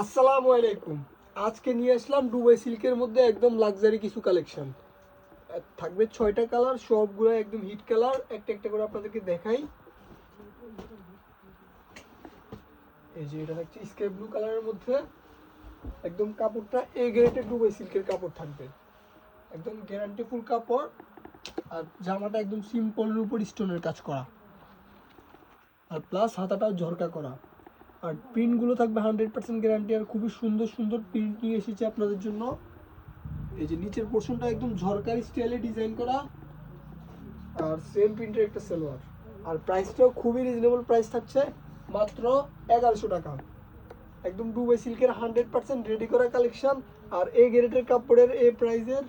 আসসালামু আলাইকুম। আজকে নিয়ে আসলাম ডুবাই সিল্কের মধ্যে একদম লাক্সারি কিছু কালেকশন থাকবে ছয়টা কালার সবগুলো একদম হিট কালার একটা একটা করে আপনাদেরকে দেখাই। এই যে এটা থাকছে স্কাই ব্লু কালারের মধ্যে। একদম কাপড়টা এ গ্রেডের ডুবাই সিল্কের কাপড় থাকবে। একদম গ্যারান্টি ফুল কাপড়। আর জামাটা একদম সিম্পলের উপর স্টোনের কাজ করা। আর প্লাস হাতাটাও ঝরকা করা। আর প্রিন্টগুলো থাকবে হান্ড্রেড পার্সেন্ট গ্যারান্টি আর খুবই সুন্দর সুন্দর প্রিন্ট নিয়ে এসেছে আপনাদের জন্য। এই যে নিচের পোর্শনটা একদম ঝরকারি স্টাইলে ডিজাইন করা। আর সেম প্রিন্টের একটা সালোয়ার। আর প্রাইসটাও খুবই রিজনেবল প্রাইস থাকছে, মাত্র এগারোশো টাকা। একদম দুবাই সিল্কের হান্ড্রেড পার্সেন্ট রেডি করা কালেকশন আর এই গ্রেডের কাপড়ের এই প্রাইসের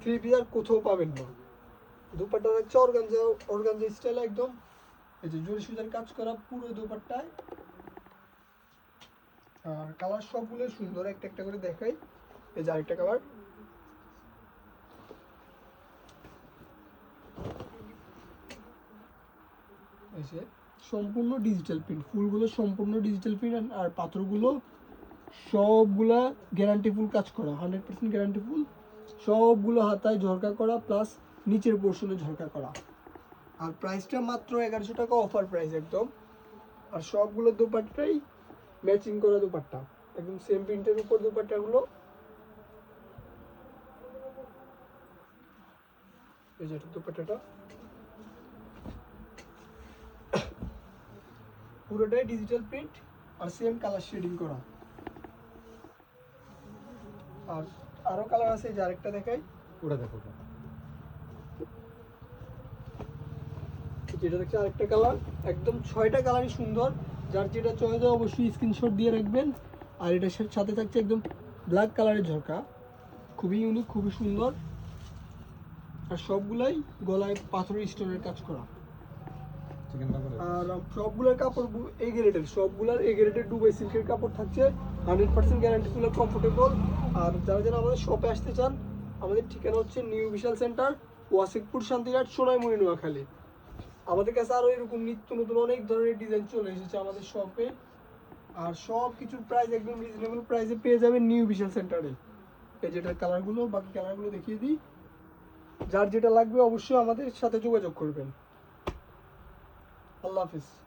থ্রি পিস আর কোথাও পাবেন না। দুপাট্টা থাকছে অর্গানজা অর্গানজা স্টাইলে একদম। এই যে জরি সুতার কাজ করা পুরো দুপাট্টায়। আর কালার সবগুলো সুন্দর, একটা একটা করে দেখাই। এই যে আরেকটা কালার যে সম্পূর্ণ ডিজিটাল প্রিন্ট ফুলগুলো সম্পূর্ণ ডিজিটাল প্রিন্ট আর পাথরগুলো সবগুলা গ্যারান্টি ফুল কাজ করা হান্ড্রেড পার্সেন্ট গ্যারান্টি ফুল সবগুলো হাতায় ঝরকা করা প্লাস নিচের পোর্শনে ঝরকা করা। আর প্রাইসটা মাত্র এগারোশো টাকা অফার প্রাইস একদম। আর সবগুলো দোপাট্টাই ম্যাচিং করা দুপাট্টা। একদম সেম প্রিন্টের উপর দোপাট্টাগুলো। এই যে এটা পুরোটাই ডিজিটাল প্রিন্ট আর সেম কালার শেডিং করা। আর আরও কালার আছে যে আরেকটা দেখাই। ওটা দেখো যেটা দেখছে আরেকটা কালার একদম ছয়টা কালারই সুন্দর। যার যেটা চয়েস অবশ্যই স্ক্রিনশট দিয়ে রাখবেন। আর এটার সাথে- থাকছে একদম ব্ল্যাক কালারের ঝরকা। খুবই ইউনিক খুবই সুন্দর। আর সবগুলাই গলায় পাথরের স্টোনের কাজ করা। আর সবগুলোর কাপড় এই গ্রেডের সবগুলোর এই গ্রেডের দুবাই সিল্কের কাপড় থাকছে। Hundred percent guarantee full comfortable আর যারা যারা আমাদের শপে আসতে চান আমাদের ঠিকানা হচ্ছে নিউ বিশাল সেন্টার ওয়াসিকপুর শান্তিরাট সোনাইমুড়ি নোয়াখালী আমাদের কাছে আরও এরকম নিত্য নতুন অনেক ধরনের ডিজাইন চলে এসেছে আমাদের শপে আর সব কিছুর প্রাইস একদম রিজনেবল প্রাইসে পেয়ে যাবেন নিউ বিশাল সেন্টারে এই যেটার কালারগুলো বাকি কালারগুলো দেখিয়ে দিই। যার যেটা লাগবে অবশ্যই আমাদের সাথে যোগাযোগ করবেন। আল্লাহ হাফিজ।